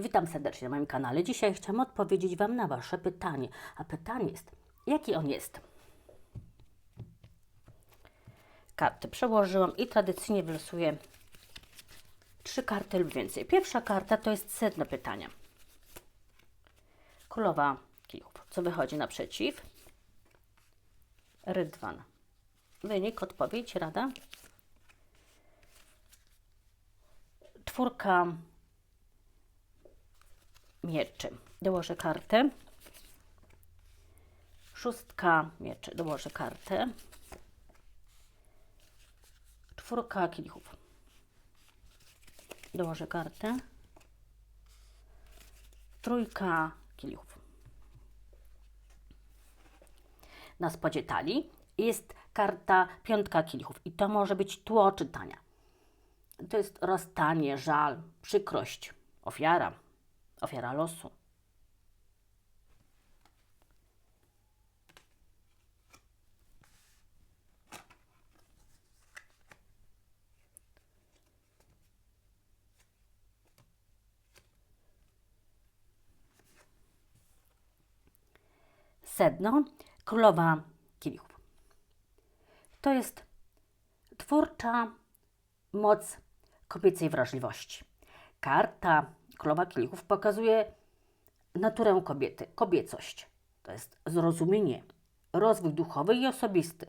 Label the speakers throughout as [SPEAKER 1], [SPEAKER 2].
[SPEAKER 1] Witam serdecznie na moim kanale. Dzisiaj chciałam odpowiedzieć Wam na Wasze pytanie. A pytanie jest, jaki on jest? Karty przełożyłam i tradycyjnie wylosuję trzy karty lub więcej. Pierwsza karta to jest sedno pytania. Królowa kielichów. Co wychodzi naprzeciw? Rydwan. Wynik, odpowiedź, rada. Czwórka mieczy. Dołożę kartę. Szóstka mieczy. Dołożę kartę. Czwórka kielichów. Dołożę kartę. Trójka kielichów. Na spodzie talii jest karta piątka kielichów i to może być tło czytania. To jest rozstanie, żal, przykrość, ofiara, ofiara losu. Sedno, królowa kielichów. To jest twórcza moc kobiecej wrażliwości. Karta królowa kielichów pokazuje naturę kobiety, kobiecość. To jest zrozumienie, rozwój duchowy i osobisty.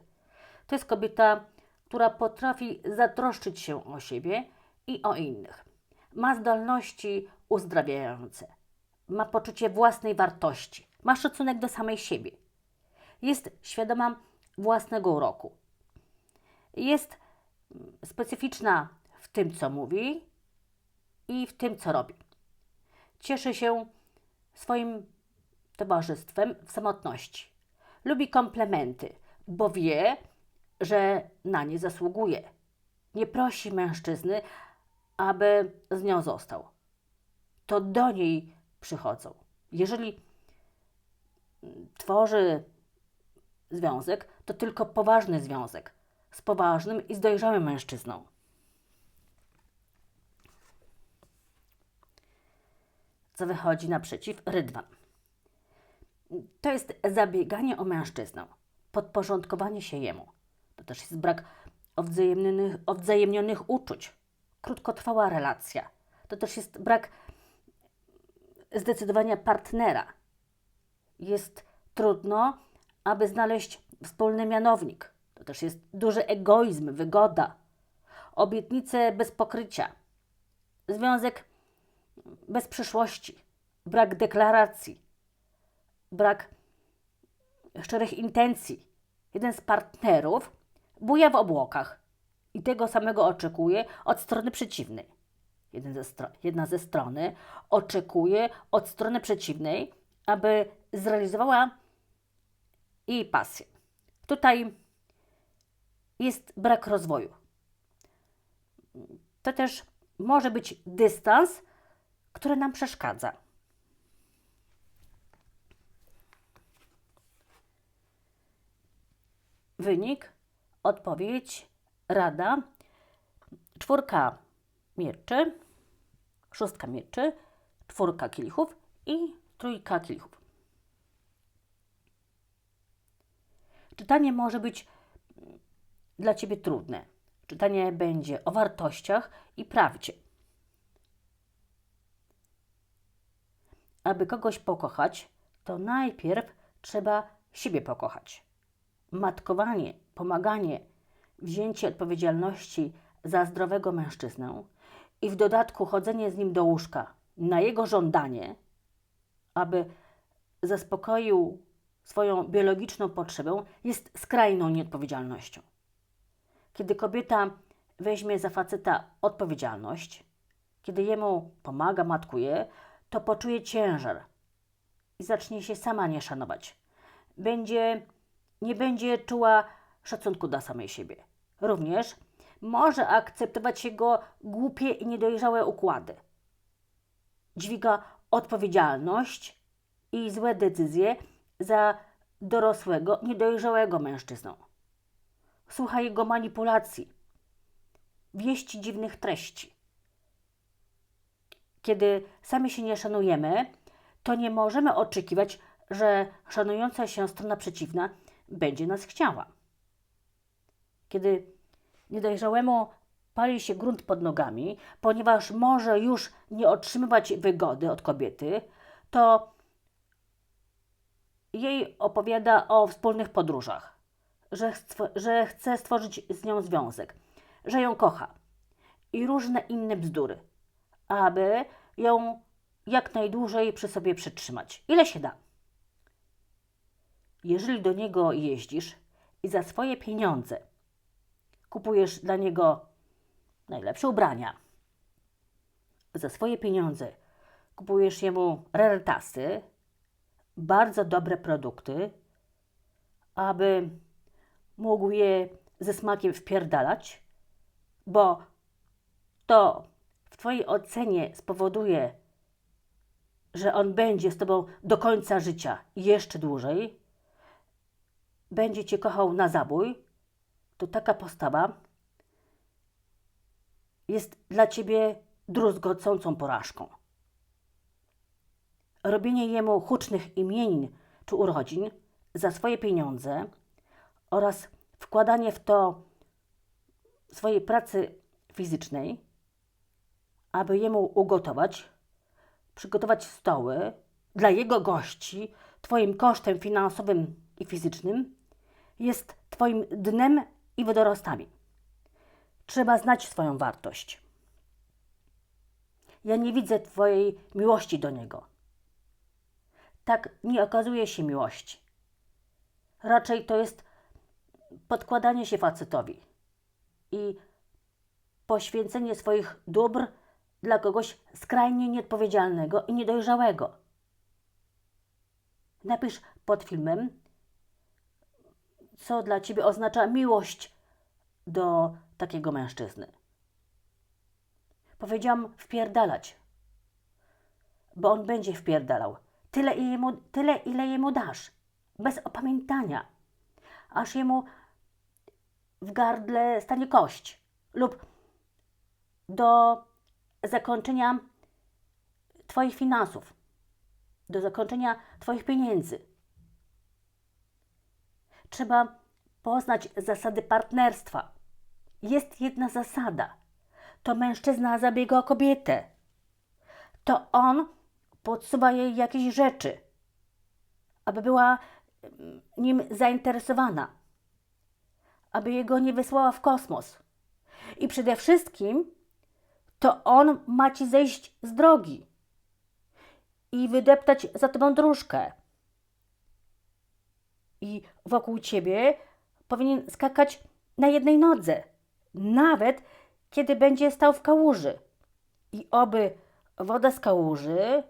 [SPEAKER 1] To jest kobieta, która potrafi zatroszczyć się o siebie i o innych. Ma zdolności uzdrawiające. Ma poczucie własnej wartości. Ma szacunek do samej siebie. Jest świadoma własnego uroku. Jest mm, specyficzna w tym, co mówi i w tym, co robi. Cieszy się swoim towarzystwem w samotności. Lubi komplementy, bo wie, że na nie zasługuje. Nie prosi mężczyzny, aby z nią został. To do niej przychodzą. Jeżeli tworzy związek, to tylko poważny związek z poważnym i z dojrzałym mężczyzną. Co wychodzi naprzeciw rydwan. To jest zabieganie o mężczyznę, podporządkowanie się jemu. To też jest brak odwzajemnionych, odwzajemnionych uczuć, krótkotrwała relacja. To też jest brak zdecydowania partnera. Jest trudno, aby znaleźć wspólny mianownik. To też jest duży egoizm, wygoda, obietnice bez pokrycia, związek bez przyszłości, brak deklaracji, brak szczerych intencji. Jeden z partnerów buja w obłokach i tego samego oczekuje od strony przeciwnej. Ze stro- jedna ze strony oczekuje od strony przeciwnej, aby zrealizowała jej pasję. Tutaj jest brak rozwoju. To też może być dystans, który nam przeszkadza. Wynik, odpowiedź, rada, czwórka mieczy, szóstka mieczy, czwórka kielichów i trójka kielichów. Czytanie może być dla Ciebie trudne. Czytanie będzie o wartościach i prawdzie. Aby kogoś pokochać, to najpierw trzeba siebie pokochać. Matkowanie, pomaganie, wzięcie odpowiedzialności za zdrowego mężczyznę i w dodatku chodzenie z nim do łóżka na jego żądanie, aby zaspokoił swoją biologiczną potrzebę, jest skrajną nieodpowiedzialnością. Kiedy kobieta weźmie za faceta odpowiedzialność, kiedy jemu pomaga, matkuje, to poczuje ciężar i zacznie się sama nie szanować. Będzie, nie będzie czuła szacunku dla samej siebie. Również może akceptować jego głupie i niedojrzałe układy. Dźwiga odpowiedzialność i złe decyzje za dorosłego, niedojrzałego mężczyznę. Słucha jego manipulacji, wieści dziwnych treści. Kiedy sami się nie szanujemy, to nie możemy oczekiwać, że szanująca się strona przeciwna będzie nas chciała. Kiedy niedojrzałemu pali się grunt pod nogami, ponieważ może już nie otrzymywać wygody od kobiety, to jej opowiada o wspólnych podróżach, że, że chce stworzyć z nią związek, że ją kocha i różne inne bzdury, aby ją jak najdłużej przy sobie przytrzymać. Ile się da. Jeżeli do niego jeździsz i za swoje pieniądze kupujesz dla niego najlepsze ubrania, za swoje pieniądze kupujesz jemu rarytasy, bardzo dobre produkty, aby mógł je ze smakiem wpierdalać, bo to w Twojej ocenie spowoduje, że on będzie z Tobą do końca życia jeszcze dłużej, będzie Cię kochał na zabój, to taka postawa jest dla Ciebie druzgocącą porażką. Robienie jemu hucznych imienin czy urodzin za swoje pieniądze oraz wkładanie w to swojej pracy fizycznej, aby jemu ugotować, przygotować stoły dla jego gości Twoim kosztem finansowym i fizycznym, jest Twoim dnem i wodorostami. Trzeba znać swoją wartość. Ja nie widzę Twojej miłości do niego. Tak nie okazuje się miłości. Raczej to jest podkładanie się facetowi i poświęcenie swoich dóbr dla kogoś skrajnie nieodpowiedzialnego i niedojrzałego. Napisz pod filmem, co dla ciebie oznacza miłość do takiego mężczyzny. Powiedziałam wpierdalać, bo on będzie wpierdalał tyle, jemu, tyle ile jemu dasz, bez opamiętania, aż jemu w gardle stanie kość lub do zakończenia Twoich finansów, do zakończenia Twoich pieniędzy. Trzeba poznać zasady partnerstwa. Jest jedna zasada. To mężczyzna zabiega o kobietę. To on podsuwa jej jakieś rzeczy, aby była mm, nim zainteresowana, aby jego nie wysłała w kosmos. I przede wszystkim to on ma ci zejść z drogi i wydeptać za tobą dróżkę. I wokół ciebie powinien skakać na jednej nodze, nawet kiedy będzie stał w kałuży. I oby woda z kałuży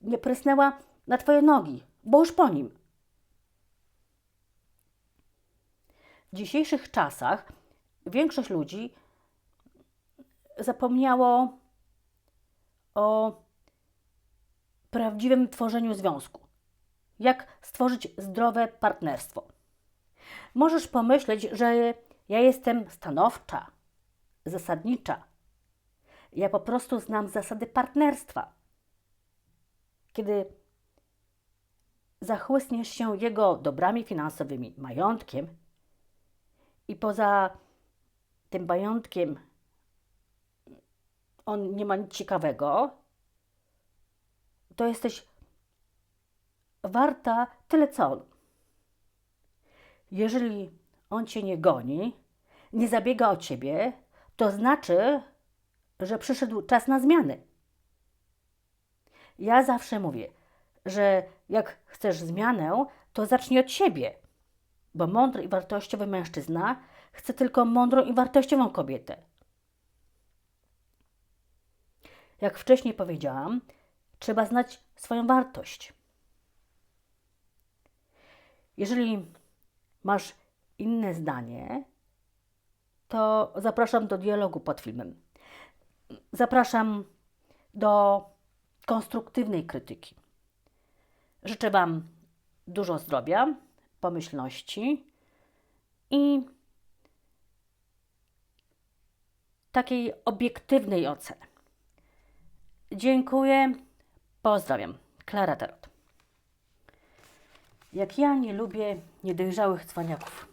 [SPEAKER 1] nie prysnęła na twoje nogi, bo już po nim. W dzisiejszych czasach większość ludzi zapomniało o prawdziwym tworzeniu związku. Jak stworzyć zdrowe partnerstwo? Możesz pomyśleć, że ja jestem stanowcza, zasadnicza. Ja po prostu znam zasady partnerstwa. Kiedy zachłysniesz się jego dobrami finansowymi, majątkiem i poza tym majątkiem on nie ma nic ciekawego, to jesteś warta tyle co on. Jeżeli on cię nie goni, nie zabiega o ciebie, to znaczy, że przyszedł czas na zmiany. Ja zawsze mówię, że jak chcesz zmianę, to zacznij od siebie, bo mądry i wartościowy mężczyzna chce tylko mądrą i wartościową kobietę. Jak wcześniej powiedziałam, trzeba znać swoją wartość. Jeżeli masz inne zdanie, to zapraszam do dialogu pod filmem. Zapraszam do konstruktywnej krytyki. Życzę Wam dużo zdrowia, pomyślności i takiej obiektywnej oceny. Dziękuję. Pozdrawiam. Klara Tarot. Jak ja nie lubię niedojrzałych cwaniaków.